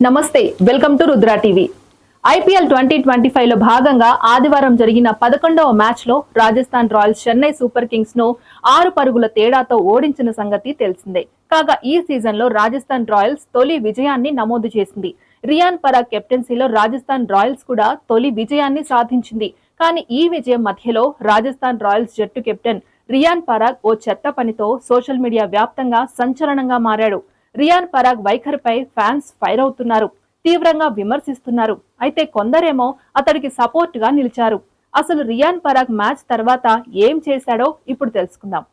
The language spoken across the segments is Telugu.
నమస్తే welcome to Rudra TV. IPL twenty twenty ఫైవ్లో భాగంగా ఆదివారం జరిగిన పదకొండవ మ్యాచ్లో రాజస్థాన్ రాయల్స్ చెన్నై సూపర్ కింగ్స్ను ఆరు పరుగుల తేడాతో ఓడించిన సంగతి తెలిసిందే. కాగా ఈ సీజన్లో రాజస్థాన్ రాయల్స్ తొలి విజయాన్ని నమోదు చేసింది. రియాన్ పరాగ్ కెప్టెన్సీలో రాజస్థాన్ రాయల్స్ కూడా తొలి విజయాన్ని సాధించింది. కానీ ఈ విజయం మధ్యలో రాజస్థాన్ రాయల్స్ జట్టు కెప్టెన్ రియాన్ పరాగ్ ఓ చెత్త పనితో సోషల్ మీడియా వ్యాప్తంగా సంచలనంగా మారాడు. రియాన్ పరాగ్ వైఖరిపై ఫ్యాన్స్ ఫైర్ అవుతున్నారు తీవ్రంగా విమర్శిస్తున్నారు. అయితే కొందరేమో అతడికి సపోర్ట్గా నిలిచారు. అసలు రియాన్ పరాగ్ మ్యాచ్ తర్వాత ఏం చేశాడో ఇప్పుడు తెలుసుకుందాం.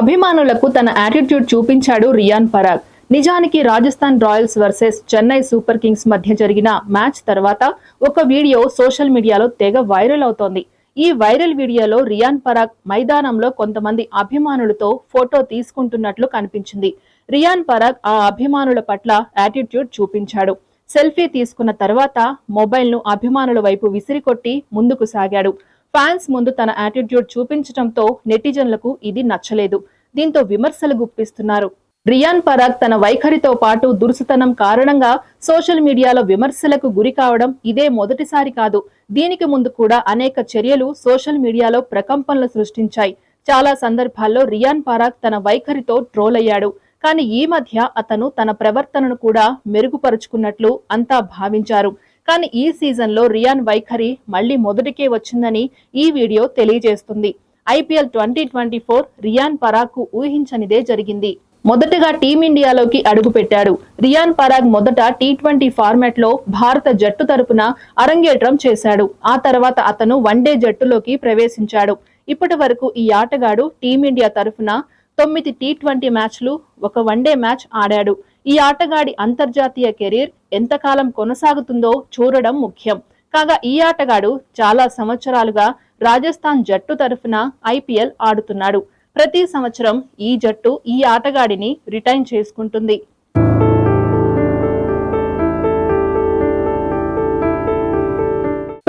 అభిమానులకు తన యాటిట్యూడ్ చూపించాడు రియాన్ పరాగ్. నిజానికి Rajasthan Royals versus Chennai Super Kings మధ్య జరిగిన మ్యాచ్ తర్వాత ఒక వీడియో సోషల్ మీడియాలో తెగ వైరల్ అవుతోంది. ఈ వైరల్ వీడియోలో రియాన్ పరాగ్ మైదానంలో కొంతమంది అభిమానులతో ఫోటో తీసుకుంటున్నట్లు కనిపించింది. రియాన్ పరాగ్ ఆ అభిమానుల పట్ల యాటిట్యూడ్ చూపించాడు. సెల్ఫీ తీసుకున్న తర్వాత మొబైల్ను అభిమానుల వైపు విసిరికొట్టి ముందుకు సాగాడు. ఫ్యాన్స్ ముందు తన యాటిట్యూడ్ చూపించడంతో నెటిజన్లకు ఇది నచ్చలేదు. దీంతో విమర్శలు గుప్పిస్తున్నారు. రియాన్ పరాగ్ తన వైఖరితో పాటు దురుసుతనం కారణంగా సోషల్ మీడియాలో విమర్శలకు గురి కావడం ఇదే మొదటిసారి కాదు. దీనికి ముందు కూడా అనేక చర్యలు సోషల్ మీడియాలో ప్రకంపనలు సృష్టించాయి. చాలా సందర్భాల్లో రియాన్ పరాగ్ తన వైఖరితో ట్రోల్ అయ్యాడు. కానీ ఈ మధ్య అతను తన ప్రవర్తనను కూడా మెరుగుపరుచుకున్నట్లు అంతా భావించారు. కానీ ఈ సీజన్లో రియాన్ వైఖరి మళ్ళీ మొదటికే వచ్చిందని ఈ వీడియో తెలియజేస్తుంది. IPL twenty twenty four Riyan Parag ఊహించనిదే జరిగింది. మొదటగా టీమిండియాలోకి అడుగుపెట్టాడు. రియాన్ పరాగ్ మొదట టీ ట్వంటీ ఫార్మాట్లో భారత జట్టు తరపున అరంగేట్రం చేశాడు. ఆ తర్వాత అతను వన్డే జట్టులోకి ప్రవేశించాడు. ఇప్పటి వరకు ఈ ఆటగాడు టీమిండియా తరఫున తొమ్మిది టీ ట్వంటీ మ్యాచ్లు ఒక వన్డే మ్యాచ్ ఆడాడు. ఈ ఆటగాడి అంతర్జాతీయ కెరీర్ ఎంతకాలం కొనసాగుతుందో చూడడం ముఖ్యం. కాగా ఈ ఆటగాడు చాలా సంవత్సరాలుగా రాజస్థాన్ జట్టు తరఫున ఐపీఎల్ ఆడుతున్నాడు. ప్రతి సంవత్సరం ఈ జట్టు ఈ ఆటగాడిని రిటైన్ చేసుకుంటుంది.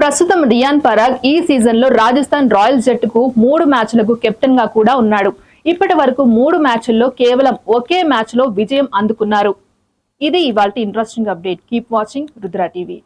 ప్రస్తుతం రియాన్ పరాగ్ ఈ సీజన్లో రాజస్థాన్ రాయల్స్ జట్టుకు మూడు మ్యాచ్లకు కెప్టెన్గా కూడా ఉన్నాడు. ఇప్పటి వరకు మూడు మ్యాచ్ల్లో కేవలం ఒకే మ్యాచ్లో విజయం అందుకున్నారు. ఇది ఇవాళ interesting update. Keep watching Rudra TV.